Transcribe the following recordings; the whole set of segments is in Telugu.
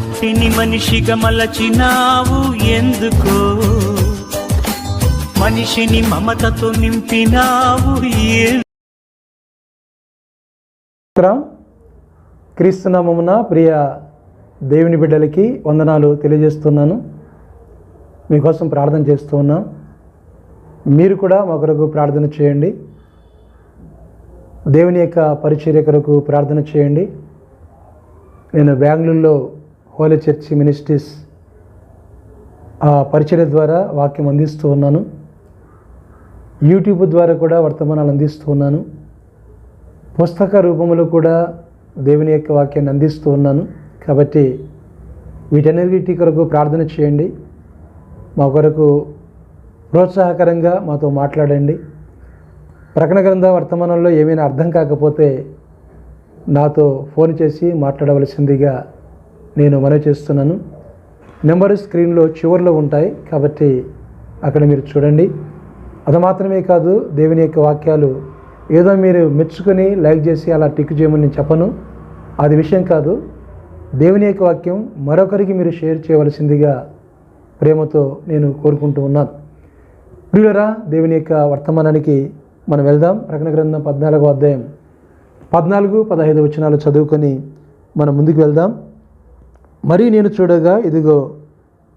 మట్టిని మనిషిగా మలచినావు ఎందుకో? మనిషిని మమతతో నింపినావు క్రీస్తునామమున ప్రియ దేవుని బిడ్డలకి వందనాలు తెలియజేస్తున్నాను. మీకోసం ప్రార్థన చేస్తూ ఉన్నాం. మీరు కూడా మా కొరకు ప్రార్థన చేయండి. దేవుని యొక్క పరిచర్య కొరకు ప్రార్థన చేయండి. నేను బెంగళూరులో హోలీ చర్చి మినిస్ట్రీస్ ఆ పరిచర్య ద్వారా వాక్యం అందిస్తూ ఉన్నాను. యూట్యూబ్ ద్వారా కూడా వర్తమానాలు అందిస్తూ ఉన్నాను. పుస్తక రూపంలో కూడా దేవుని యొక్క వాక్యాన్ని అందిస్తూ ఉన్నాను. కాబట్టి వీటన్నిటి కొరకు ప్రార్థన చేయండి. మా కొరకు ప్రోత్సాహకరంగా మాతో మాట్లాడండి. ప్రకటన గ్రంథ వర్తమానంలో ఏమైనా అర్థం కాకపోతే నాతో ఫోన్ చేసి మాట్లాడవలసిందిగా నేను మనవి చేస్తున్నాను. నెంబరు స్క్రీన్లో చివరిలో ఉంటాయి. కాబట్టి అక్కడ మీరు చూడండి. అది మాత్రమే కాదు దేవుని యొక్క వాక్యాలు ఏదో మీరు మెచ్చుకొని లైక్ చేసి అలా టిక్ చేయమని నేను చెప్పను. అది విషయం కాదు. దేవుని యొక్క వాక్యం మరొకరికి మీరు షేర్ చేయవలసిందిగా ప్రేమతో నేను కోరుకుంటూ ఉన్నాను. ప్రియులరా దేవుని యొక్క వర్తమానానికి మనం వెళ్దాం. ప్రకటన గ్రంథం పద్నాలుగో అధ్యాయం పద్నాలుగు పదహైదు వచనాలు చదువుకొని మనం ముందుకు వెళ్దాం. మరి నేను చూడగా ఇదిగో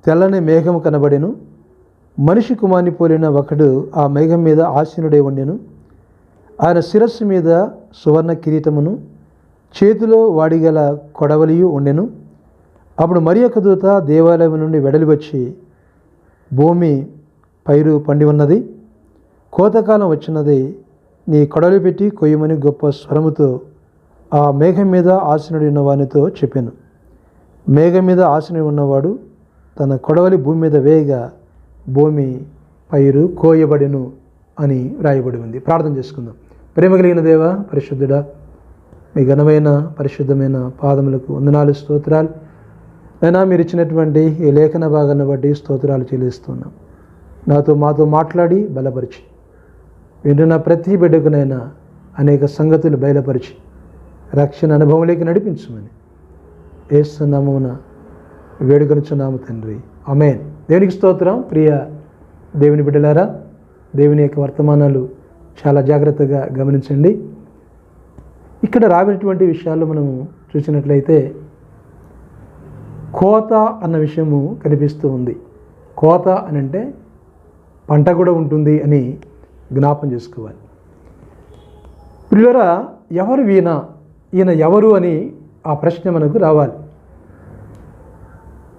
తెల్లని మేఘం కనబడెను. మనిషి కుమార్ని పోలిన ఒకడు ఆ మేఘం మీద ఆసీనుడై ఉండెను. ఆయన శిరస్సు మీద సువర్ణ కిరీటమును చేతిలో వాడిగల కొడవలియు ఉండెను. అప్పుడు మరి ఒక దూత దేవాలయం నుండి వెడలి వచ్చి భూమి పైరు పండి ఉన్నది. కోతకాలం వచ్చినది. నీ కొడవలి పెట్టి కొయ్యమని గొప్ప స్వరముతో ఆ మేఘం మీద ఆసనుడి ఉన్న వానితో చెప్పాను. మేఘం మీద ఆశని ఉన్నవాడు తన కొడవలి భూమి మీద వేయగా భూమి పైరు కోయబడెను అని రాయబడి ఉంది. ప్రార్థన చేసుకుందాం. ప్రేమ కలిగిన దేవ పరిశుద్ధుడా మీ ఘనమైన పరిశుద్ధమైన పాదములకు వందనాలు స్తోత్రాలు. అయినా మీరు ఇచ్చినటువంటి ఈ లేఖన భాగాన్ని బట్టి స్తోత్రాలు చెల్లిస్తున్నాం. నాతో మాతో మాట్లాడి బలపరిచి వింటున్న ప్రతి బిడ్డకునైనా అనేక సంగతులు బయలుపరిచి రక్షణ అనుభవంలోకి నడిపించమని ఏసునామమున వేడుకొనుచున్నాము తండ్రి. అమేన్ దేవునికి స్తోత్రం. ప్రియ దేవుని బిడ్డలారా దేవుని యొక్క వర్తమానాలు చాలా జాగ్రత్తగా గమనించండి. ఇక్కడ రాబడినటువంటి విషయాలు మనము చూసినట్లయితే కోత అన్న విషయము కనిపిస్తూ ఉంది. కోత అని అంటే పంట కూడా ఉంటుంది అని జ్ఞాపం చేసుకోవాలి. పిల్లరా ఎవరు వీణ ఈయన ఎవరు అని ఆ ప్రశ్న మనకు రావాలి.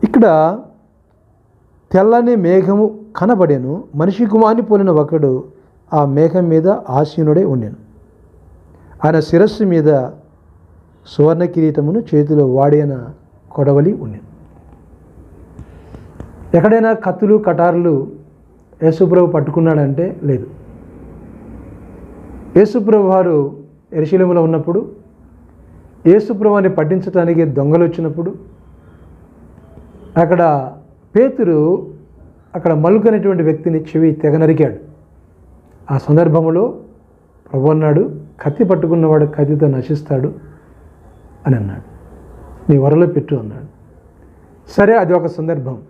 ఇక్కడ తెల్లని మేఘము కనబడెను మనిషి కుమార్ని పోలిన ఒకడు ఆ మేఘం మీద ఆసీనుడై ఉండెను. ఆయన శిరస్సు మీద సువర్ణ కిరీటమును చేతిలో వాడిన కొడవలి ఉండెను. ఎక్కడైనా కత్తులు కటారులు యేసుప్రభు పట్టుకున్నాడంటే లేదు. యేసుప్రభు వారు ఎరిశీలములో ఉన్నప్పుడు యేసుప్రభుని పట్టించడానికి దొంగలు వచ్చినప్పుడు అక్కడ పేతురు అక్కడ మలుకునేటువంటి వ్యక్తిని చెవి తెగ నరికాడు. ఆ సందర్భంలో ప్రభు అన్నాడు కత్తి పట్టుకున్నవాడు కత్తితో నశిస్తాడు అని అన్నాడు. నీ వరలో పెట్టు అన్నాడు. సరే అది ఒక సందర్భం.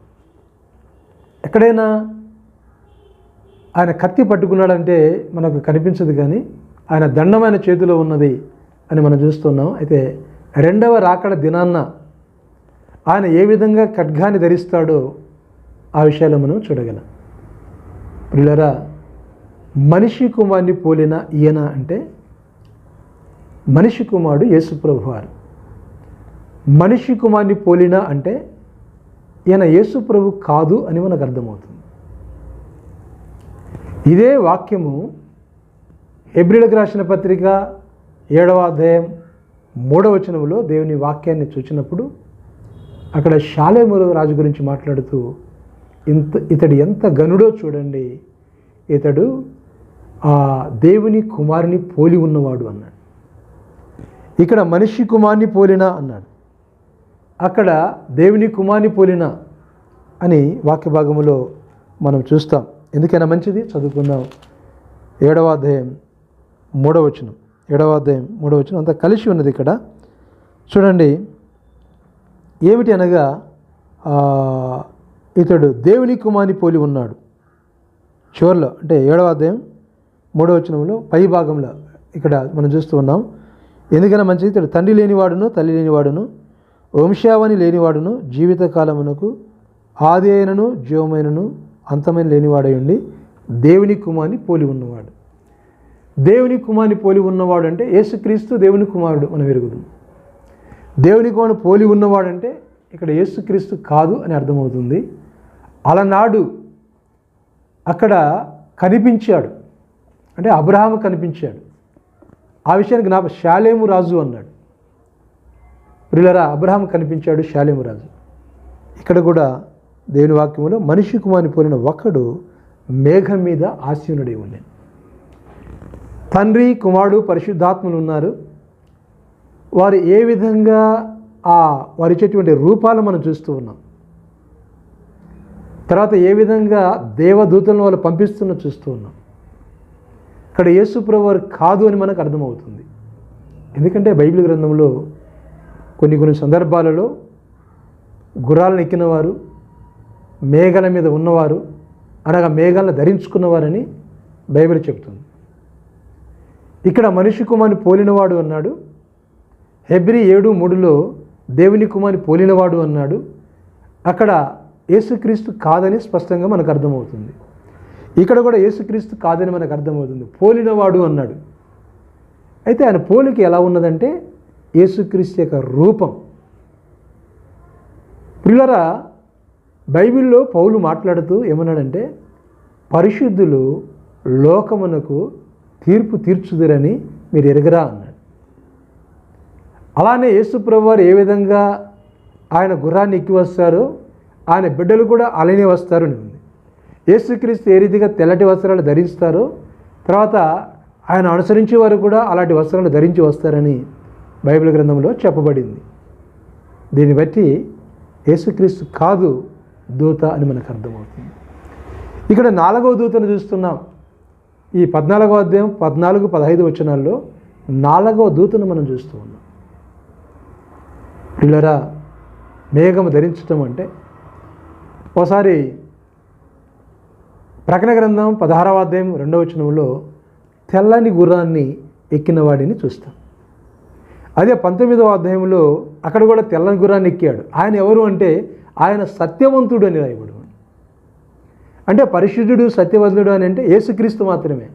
ఎక్కడైనా ఆయన కత్తి పట్టుకున్నాడంటే మనకు కనిపించదు కానీ ఆయన దండమైన చేతిలో ఉన్నది అని మనం చూస్తున్నాం. అయితే రెండవ రాకడ దినాన్న ఆయన ఏ విధంగా ఖడ్గాన్ని ధరిస్తాడో ఆ విషయాలు మనం చూడగలం. పిల్లరా మనిషి కుమార్ని పోలిన ఈయన అంటే మనిషి కుమారుడు యేసుప్రభు వారు మనిషి కుమార్ని పోలిన అంటే ఈయన యేసుప్రభు కాదు అని మనకు అర్థమవుతుంది. ఇదే వాక్యము హెబ్రిలకు రాసిన పత్రిక ఏడవ అధ్యాయం మూడవ వచనంలో దేవుని వాక్యాన్ని చూచినప్పుడు అక్కడ శాలేమురు రాజు గురించి మాట్లాడుతూ ఇంత ఇతడు ఎంత గనుడో చూడండి ఇతడు ఆ దేవుని కుమారుని పోలి ఉన్నవాడు అన్నాడు. ఇక్కడ మనిషి కుమార్ని పోలినా అన్నాడు. అక్కడ దేవుని కుమార్ని పోలినా అని వాక్య భాగంలో మనం చూస్తాం. ఎందుకైనా మంచిది? చదువుకుందాం. ఏడవ అధ్యాయం మూడవచనం ఏడవ అధ్యాయం మూడవ వచ్చిన అంతా కలిసి ఉన్నది ఇక్కడ. చూడండి ఏమిటి అనగా ఇతడు దేవుని కుమాని పోలి ఉన్నాడు. చివరిలో అంటే ఏడవ అధ్యాయం మూడవ వచనంలో పై భాగంలో ఇక్కడ మనం చూస్తూ ఉన్నాం. ఎందుకైనా మంచిది ఇతడు తండ్రి లేనివాడును తల్లి లేనివాడును వంశావని లేనివాడును జీవితకాలమునకు ఆది అయినను జీవమైనను అంతమైన లేనివాడై ఉండి దేవుని కుమాని పోలి ఉన్నవాడు. దేవుని కుమారుని పోలి ఉన్నవాడు అంటే యేసుక్రీస్తు దేవుని కుమారుడు మనం ఎరుగుదాం దేవుని కుమారుని పోలి ఉన్నవాడంటే ఇక్కడ యేసుక్రీస్తు కాదు అని అర్థమవుతుంది. అలనాడు అక్కడ కనిపించాడు. అంటే అబ్రహాము కనిపించాడు. ఆ విషయానికి నా శాలేము రాజు అన్నాడు. ప్రిలరా అబ్రహాం కనిపించాడు శాలేము రాజు. ఇక్కడ కూడా దేవుని వాక్యంలో మనిషి కుమారుని పోలిన ఒకడు మేఘం మీద ఆశీనుడై ఉన్నాడు తండ్రి కుమారుడు పరిశుద్ధాత్మలు ఉన్నారు. వారు ఏ విధంగా ఆ వారిచ్చేటువంటి రూపాలు మనం చూస్తూ ఉన్నాం. తర్వాత ఏ విధంగా దేవదూతలను వాళ్ళు పంపిస్తున్న చూస్తూ ఉన్నాం. ఇక్కడ యేసుప్రభు వారు కాదు అని మనకు అర్థమవుతుంది. ఎందుకంటే బైబిల్ గ్రంథంలో కొన్ని కొన్ని సందర్భాలలో గుర్రాలను ఎక్కినవారు మేఘాల మీద ఉన్నవారు అనగా మేఘాలను ధరించుకున్నవారని బైబిల్ చెబుతుంది ఇక్కడ మనిషి కుమారుని పోలినవాడు అన్నాడు. హెబ్రి ఏడు మూడులో దేవుని కుమారుని పోలినవాడు అన్నాడు. అక్కడ యేసుక్రీస్తు కాదని స్పష్టంగా మనకు అర్థమవుతుంది. ఇక్కడ కూడా యేసుక్రీస్తు కాదని మనకు అర్థమవుతుంది. పోలినవాడు అన్నాడు. అయితే ఆయన పోలిక ఎలా ఉన్నదంటే యేసుక్రీస్తు యొక్క రూపం. ప్రియులరా బైబిల్లో పౌలు మాట్లాడుతూ ఏమన్నాడంటే పరిశుద్ధులు లోకమునకు తీర్పు తీర్చుదురని మీరు ఎరగరా అన్నాడు. అలానే యేసుప్రభు వారు ఏ విధంగా ఆయన గుర్రాన్ని ఎక్కి వస్తారో ఆయన బిడ్డలు కూడా అలానే వస్తారు అని ఉంది. యేసుక్రీస్తు ఏ రీతిగా తెల్లటి వస్త్రాలు ధరిస్తారో తర్వాత ఆయన అనుసరించే వారు కూడా అలాంటి వస్త్రాలు ధరించి వస్తారని బైబిల్ గ్రంథంలో చెప్పబడింది. దీన్ని బట్టి యేసుక్రీస్తు కాదు దూత అని మనకు అర్థమవుతుంది. ఇక్కడ నాలుగవ దూతను చూస్తున్నాం. ఈ పద్నాలుగవ అధ్యాయం పద్నాలుగు పదహైదు వచనాల్లో నాలుగవ దూతను మనం చూస్తూ ఉన్నాం. పిల్లరా మేఘము ధరించటం అంటే ఒకసారి ప్రకటన గ్రంథం పదహారవ అధ్యాయం రెండవ వచనంలో తెల్లని గుర్రాన్ని ఎక్కిన వాడిని చూస్తాం. అదే పంతొమ్మిదవ అధ్యాయంలో అక్కడ కూడా తెల్లని గుర్రాన్ని ఎక్కాడు. ఆయన ఎవరు అంటే ఆయన సత్యవంతుడు అని రాయబడు అంటే పరిశుద్ధుడు సత్యవంతుడు అని అంటే యేసుక్రీస్తు మాత్రమే.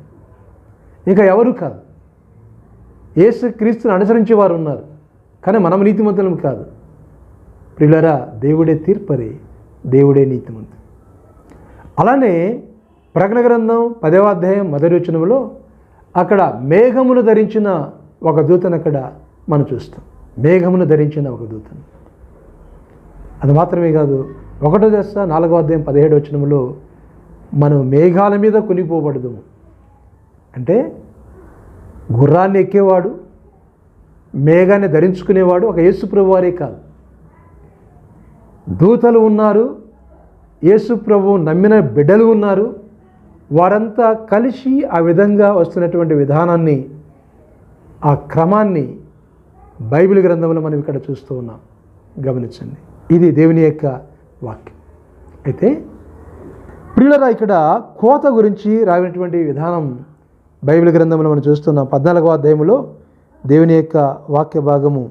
ఇంకా ఎవరు కాదు. యేసుక్రీస్తుని అనుసరించే వారు ఉన్నారు. కానీ మనం నీతిమంతులం కాదు. ప్రిలరా దేవుడే తీర్పరి దేవుడే నీతిమంతుడు. అలానే ప్రకటన గ్రంథం పదవ అధ్యాయం మొదటి వచనంలో అక్కడ మేఘమును ధరించిన ఒక దూతను అక్కడ మనం చూస్తాం. మేఘమును ధరించిన ఒక దూతను. అది మాత్రమే కాదు. ఒకటో దశ నాలుగో అధ్యాయం పదిహేడు వచనంలో మనం మేఘాల మీద కొనిపోబడదుము అంటే గుర్రాన్ని ఎక్కేవాడు మేఘాన్ని ధరించుకునేవాడు ఒక యేసుప్రభు వారే కాదు. దూతలు ఉన్నారు యేసుప్రభు నమ్మిన బిడ్డలు ఉన్నారు. వారంతా కలిసి ఆ విధంగా వస్తున్నటువంటి విధానాన్ని ఆ క్రమాన్ని బైబిల్ గ్రంథంలో మనం ఇక్కడ చూస్తూ ఉన్నాం. గమనించండి. ఇది దేవుని యొక్క వాక్యం. అయితే ప్రియులరా ఇక్కడ కోత గురించి రావినటువంటి విధానం బైబిల్ గ్రంథంలో మనం చూస్తున్నాం. పద్నాలుగవ అధ్యాయంలో దేవుని యొక్క వాక్య భాగము.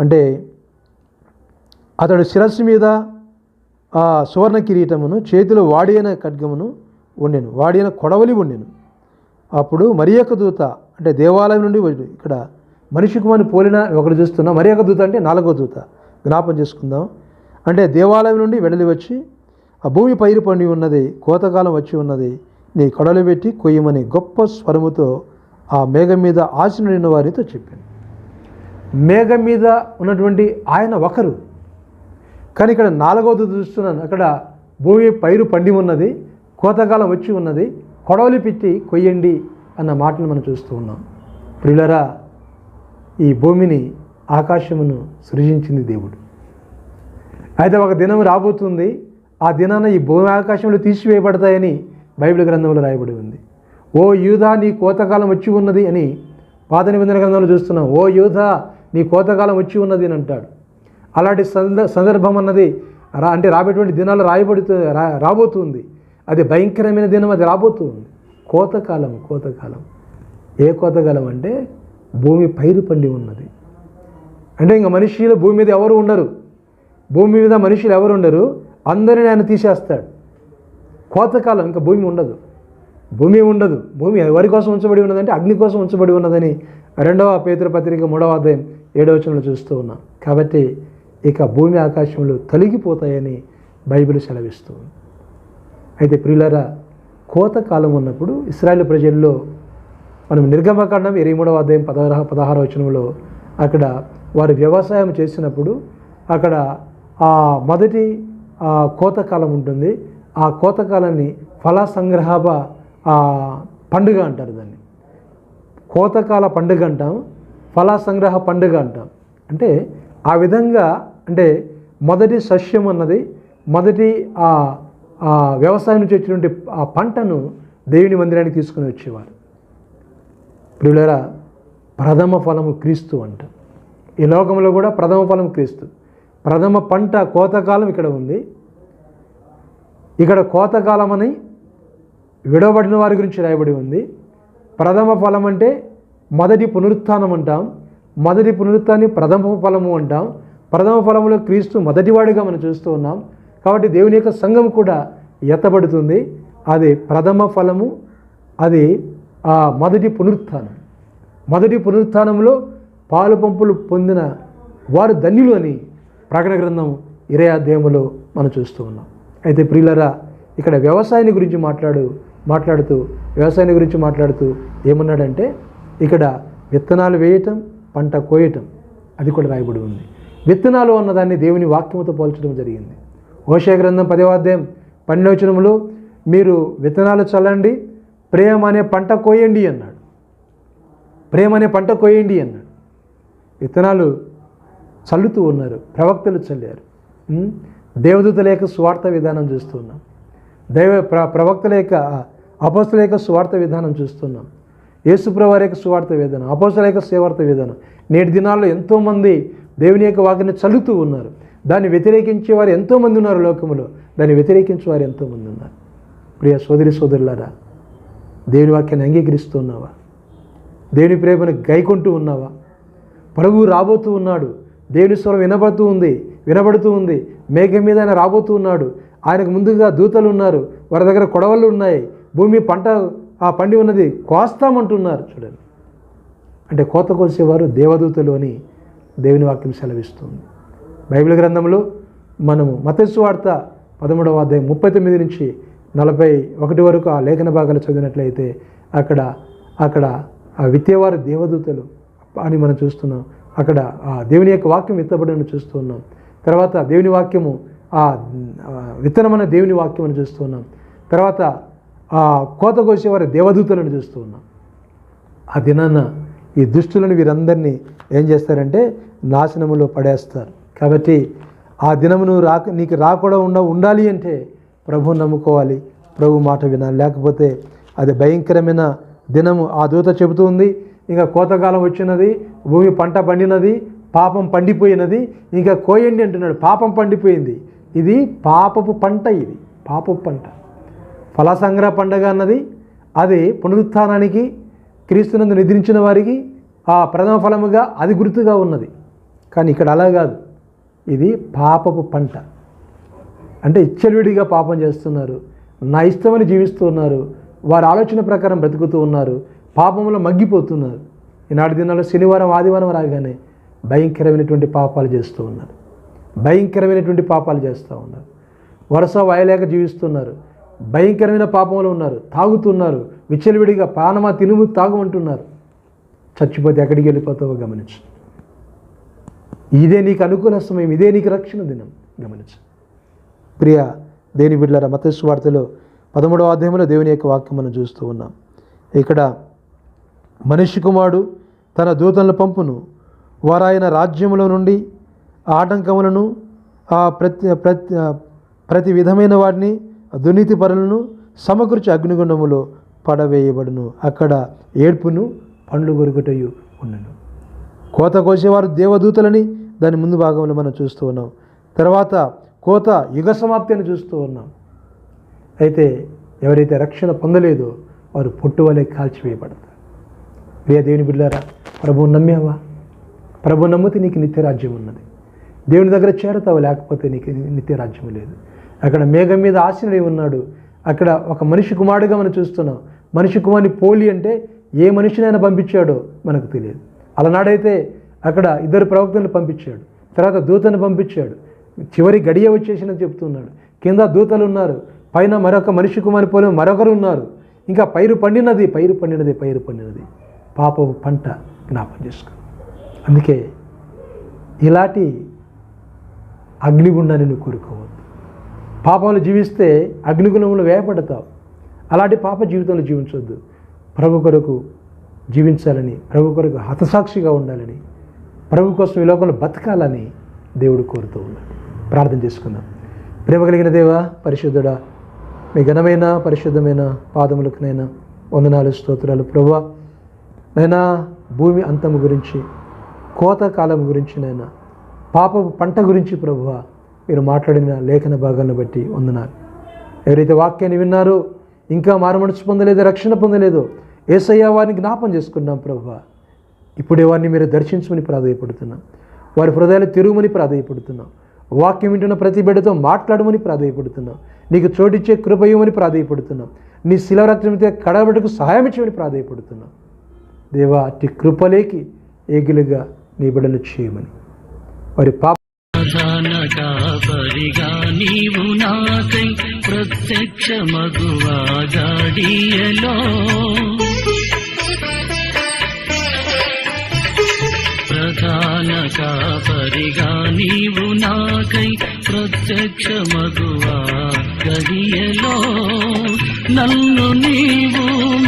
అంటే అతడు శిరస్సు మీద ఆ సువర్ణ కిరీటమును చేతిలో వాడిన ఖడ్గమును ఉండెను వాడిన కొడవలి ఉండెను అప్పుడు మరి యొక్క దూత అంటే దేవాలయం నుండి ఇక్కడ మనిషి కుమారుని పోలిన ఒకరు చూస్తున్నాం. మరి యొక్క దూత అంటే నాలుగో దూత. జ్ఞాపం చేసుకుందాం. అంటే దేవాలయం నుండి వెడలి వచ్చి ఆ భూమి పైరు పండి ఉన్నది కోతకాలం వచ్చి ఉన్నది నీ కొడలు పెట్టి కొయ్యమని గొప్ప స్వరముతో ఆ మేఘం మీద ఆశనుడిన వారితో చెప్పాను. మేఘం మీద ఉన్నటువంటి ఆయన ఒకరు. కానీ ఇక్కడ నాలుగవది చూస్తున్నాను. అక్కడ భూమి పైరు పండి ఉన్నది కోతకాలం వచ్చి ఉన్నది కొడవలి పెట్టి కొయ్యండి అన్న మాటలు మనం చూస్తూ ఉన్నాం. ప్రియులరా ఈ భూమిని ఆకాశమును సృజించింది దేవుడు. అయితే ఒక దినం రాబోతుంది. ఆ దినాన ఈ భూమి ఆకాశంలో తీసివేయబడతాయని బైబిల్ గ్రంథంలో రాయబడి ఉంది. ఓ యూధా నీ కోతకాలం వచ్చి ఉన్నది అని పాత నిబంధన గ్రంథంలో చూస్తున్నాం. ఓ యూధా నీ కోతకాలం వచ్చి ఉన్నది అని అంటాడు. అలాంటి సందర్భం అన్నది రా అంటే రాబేటువంటి దినాలు రాయబడుతూ రా రాబోతుంది. అది భయంకరమైన దినం అది రాబోతుంది. కోతకాలం కోతకాలం. ఏ కోతకాలం అంటే భూమి పైరు పండి ఉన్నది. అంటే ఇంకా మనుషులు భూమి మీద ఎవరు ఉండరు. భూమి మీద మనుషులు ఎవరు ఉండరు? అందరిని ఆయన తీసేస్తాడు. కోతకాలం ఇంకా భూమి ఉండదు. భూమి ఉండదు. భూమి ఎవరి కోసం ఉంచబడి ఉన్నదంటే అగ్ని కోసం ఉంచబడి ఉన్నదని రెండవ పేతురు పత్రిక మూడవ అధ్యాయం ఏడవచనంలో చూస్తూ ఉన్నాం. కాబట్టి ఇక భూమి ఆకాశంలో తొలగిపోతాయని బైబిల్ సెలవిస్తుంది అయితే ప్రియులరా కోతకాలం ఉన్నప్పుడు ఇస్రాయేల్ ప్రజల్లో మనం నిర్గమకాండం ఇరవై మూడవ అధ్యాయం పదహార పదహార వచనంలో అక్కడ వారు వ్యవసాయం చేసినప్పుడు అక్కడ ఆ మొదటి కోతకాలం ఉంటుంది. ఆ కోతకాలాన్ని ఫల సంగ్రహ పండుగ అంటారు దాన్ని. కోతకాల పండుగ అంటాం ఫల సంగ్రహ పండుగ అంటాం. అంటే ఆ విధంగా అంటే మొదటి సస్యం అన్నది మొదటి ఆ ఆ వ్యవసాయం నుంచి వచ్చినటువంటి ఆ పంటను దేవుని మందిరానికి తీసుకుని వచ్చేవారు. ప్రియులరా ప్రథమ ఫలము క్రీస్తు అంట. ఈ లోకంలో కూడా ప్రథమ ఫలం క్రీస్తు. ప్రథమ పంట కోతకాలం ఇక్కడ ఉంది. ఇక్కడ కోతకాలం అని విడవబడిన వారి గురించి రాయబడి ఉంది. ప్రథమ ఫలం అంటే మొదటి పునరుత్థానం అంటాం. మొదటి పునరుత్థాన్ని ప్రథమ ఫలము అంటాం. ప్రథమ ఫలంలో క్రీస్తు మొదటివాడిగా మనం చూస్తూ ఉన్నాం. కాబట్టి దేవుని యొక్క సంఘం కూడా ఎత్తబడుతుంది. అది ప్రథమ ఫలము అది ఆ మొదటి పునరుత్థానం. మొదటి పునరుత్థానంలో పాలు పంపులు పొందిన వారు ధన్యులు అని ప్రకటన గ్రంథం ఇరవై అధ్యాయంలో మనం చూస్తూ ఉన్నాం. అయితే ప్రియులరా ఇక్కడ వ్యవసాయాన్ని గురించి మాట్లాడు మాట్లాడుతూ వ్యవసాయాన్ని గురించి మాట్లాడుతూ ఏమన్నాడంటే ఇక్కడ విత్తనాలు వేయటం పంట కోయటం అది కూడా రాయబడి ఉంది. విత్తనాలు అన్నదాన్ని దేవుని వాక్యముతో పోల్చడం జరిగింది. ఓషయ గ్రంథం పదవ అధ్యాయం మీరు విత్తనాలు చల్లండి ప్రేమ అనే పంట కోయండి అన్నాడు. ప్రేమ అనే పంట కోయండి అన్నాడు. విత్తనాలు చల్లుతూ ఉన్నారు. ప్రవక్తలు చల్లారు. దేవదూతల యొక్క స్వార్థ విధానం చూస్తున్నాం. దైవ ప్ర ప్రవక్తల యొక్క అపోస్తుల యొక్క స్వార్థ విధానం చూస్తున్నాం. యేసుప్రవారి యొక్క స్వార్థ విధానం అపోస్తుల యొక్క సేవార్థ విధానం. నేటి దినాల్లో ఎంతోమంది దేవుని యొక్క వాక్యాన్ని చల్లుతూ ఉన్నారు. దాన్ని వ్యతిరేకించే వారు ఎంతోమంది ఉన్నారు లోకంలో దాన్ని వ్యతిరేకించే వారు ఎంతోమంది ఉన్నారు. ప్రియ సోదరి సోదరులారా దేవుని వాక్యాన్ని అంగీకరిస్తున్నావా దేవుని ప్రేమను గైకొంటూ ఉన్నావా? ప్రభువు రాబోతూ ఉన్నాడు. దేవుని స్వరం వినబడుతూ ఉంది వినబడుతూ ఉంది. మేఘం మీద ఆయన రాబోతూ ఉన్నాడు. ఆయనకు ముందుగా దూతలు ఉన్నారు. వారి దగ్గర కొడవళ్ళు ఉన్నాయి. భూమి పంట ఆ పండి ఉన్నది కోస్తామంటున్నారు. చూడండి. అంటే కోత కోసేవారు దేవదూతలు అని దేవుని వాక్యం సెలవిస్తుంది. బైబిల్ గ్రంథంలో మనము మతస్సు వార్త పదమూడవ అధ్యాయం ముప్పై తొమ్మిది నుంచి నలభై ఒకటి వరకు ఆ లేఖన భాగాలు చదివినట్లయితే అక్కడ అక్కడ ఆ విత్తేవారు దేవదూతలు అని మనం చూస్తున్నాం. అక్కడ ఆ దేవుని యొక్క వాక్యం విత్తబడిన చూస్తున్నాం తర్వాత దేవుని వాక్యము ఆ విత్తనమైన దేవుని వాక్యం అని చూస్తున్నాం తర్వాత ఆ కోత కోసేవారి దేవదూతలను చూస్తూ ఉన్నాం. ఆ దినాన ఈ దుష్టులను వీరందరినీ ఏం చేస్తారంటే నాశనములో పడేస్తారు. కాబట్టి ఆ దినమును రాక నీకు రాకుండా ఉండ ఉండాలి అంటే ప్రభు నమ్ముకోవాలి. ప్రభు మాట వినాలి. లేకపోతే అది భయంకరమైన దినము. ఆ దూత చెబుతుంది ఇంకా కోతకాలం వచ్చినది భూమి పంట పండినది పాపం పండిపోయినది ఇంకా కోయండి అంటున్నాడు పాపం పండిపోయింది. ఇది పాపపు పంట ఇది పాపపు పంట. ఫలసంగ్రహ పండగ అన్నది అది పునరుత్థానానికి క్రీస్తునందు నిద్రించిన వారికి ఆ ప్రథమ ఫలముగా అది గుర్తుగా ఉన్నది. కానీ ఇక్కడ అలా కాదు. ఇది పాపపు పంట. అంటే ఇచ్చలవిడిగా పాపం చేస్తున్నారు నా ఇష్టమని జీవిస్తూ ఉన్నారు వారి ఆలోచన ప్రకారం బ్రతుకుతూ ఉన్నారు పాపంలో మగ్గిపోతున్నారు. ఈనాటి దినాల్లో శనివారం ఆదివారం రాగానే భయంకరమైనటువంటి పాపాలు చేస్తూ ఉన్నారు. భయంకరమైనటువంటి పాపాలు చేస్తూ ఉన్నారు. వరుస వాయలేక జీవిస్తున్నారు. భయంకరమైన పాపంలో ఉన్నారు. తాగుతున్నారు. విచ్చలవిడిగా పానమా తినుము తాగమంటున్నారు. చచ్చిపోతే ఎక్కడికి వెళ్ళిపోతావో గమనించు. ఇదే నీకు అనుకూల సమయం ఇదే నీకు రక్షణ దినం. గమనించు. ప్రియ దేని బిడ్డల మతస్వార్తలో పదమూడవ అధ్యాయంలో దేవుని యొక్క వాక్యం మనం చూస్తూ ఉన్నాం. ఇక్కడ మనిషి కుమారుడు తన దూతలను పంపును. వారాయన రాజ్యములో నుండి ఆటంకములను ఆ ప్రతి ప్రతి ప్రతి విధమైన వాటిని దుర్నీతి పరులను సమకూర్చి అగ్నిగుండములో పడవేయబడును. అక్కడ ఏడ్పును పండ్లు గొరుకుటయు ఉండను కోత కోసేవారు దేవదూతలని దాని ముందు భాగంలో మనం చూస్తూ ఉన్నాం. తర్వాత కోత యుగ సమాప్తి అని చూస్తూ ఉన్నాం. అయితే ఎవరైతే రక్షణ పొందలేదో వారు పొట్టు వలె కాల్చివేయబడతారు. ప్రియ దేవుని బిడ్డారా ప్రభువు నమ్మావా? ప్రభు నమ్మితే నీకు నిత్యరాజ్యం ఉన్నది. దేవుని దగ్గర చేరతావు లేకపోతే నీకు నిత్యరాజ్యం లేదు. అక్కడ మేఘం మీద ఆశనుడై ఉన్నాడు. అక్కడ ఒక మనిషి కుమారుడుగా మనం చూస్తున్నాం. మనిషి కుమారుని పోలి అంటే ఏ మనిషినైనా పంపించాడో మనకు తెలియదు. అలనాడైతే అక్కడ ఇద్దరు ప్రవక్తలను పంపించాడు. తర్వాత దూతను పంపించాడు. చివరి గడియ వచ్చేసిందని చెప్తున్నాడు. కింద దూతలు ఉన్నారు. పైన మరొక మనిషి కుమారి పోలి మరొకరు ఉన్నారు. ఇంకా పైరు పండినది పైరు పండినది పైరు పండినది. పాపపు పంట జ్ఞాపం చేసుకో అందుకే ఇలాంటి అగ్నిగుండాన్ని నువ్వు కోరుకోవద్దు. పాపంలో జీవిస్తే అగ్నిగుణంలో వేయపడతావు అలాంటి పాప జీవితంలో జీవించవద్దు ప్రభు కొరకు జీవించాలని ప్రభు కొరకు హతసాక్షిగా ఉండాలని ప్రభు కోసం ఈ లోకంలో బతకాలని దేవుడు కోరుతూ ఉన్నాడు. ప్రార్థన చేసుకుందాం. ప్రేమ కలిగిన దేవా పరిశుద్ధుడా మీ ఘనమైన పరిశుద్ధమైన పాదములకునైనా వందనాలు స్తోత్రాలు ప్రభా. నైనా భూమి అంతము గురించి కోత కాలం గురించి నైనా పాప పంట గురించి ప్రభువ మీరు మాట్లాడిన లేఖన భాగాన్ని బట్టి వందనాలు. ఎవరైతే వాక్యాన్ని విన్నారో ఇంకా మారుమనసు పొందలేదు రక్షణ పొందలేదో ఏసయ్య వారిని జ్ఞాపం చేసుకున్నాం ప్రభువ. ఇప్పుడే వారిని మీరు దర్శించమని ప్రాధాయపడుతున్నాం. వారి హృదయాలు తిరుగుమని ప్రాధాయపడుతున్నాం. వాక్యం వింటున్న ప్రతి బిడ్డతో మాట్లాడమని ప్రాధాయపడుతున్నాం. నీకు చోటిచ్చే కృపయ్యమని ప్రాధాయపడుతున్నాం. నీ శిలరత్నమితే కడబడుకు సహాయం ఇచ్చమని ప్రాధాయపడుతున్నాం. దేవా అతి కృపలేకి ఏగిలుగా నీ బిడలు చేయమని. వారి పాప ప్రధానగా పరిగా నీవు నాకై ప్రత్యక్ష మగువా ప్రధాన కాపరిగా నీవు నాకై ప్రత్యక్ష మగువా గడియలో నన్ను నీవు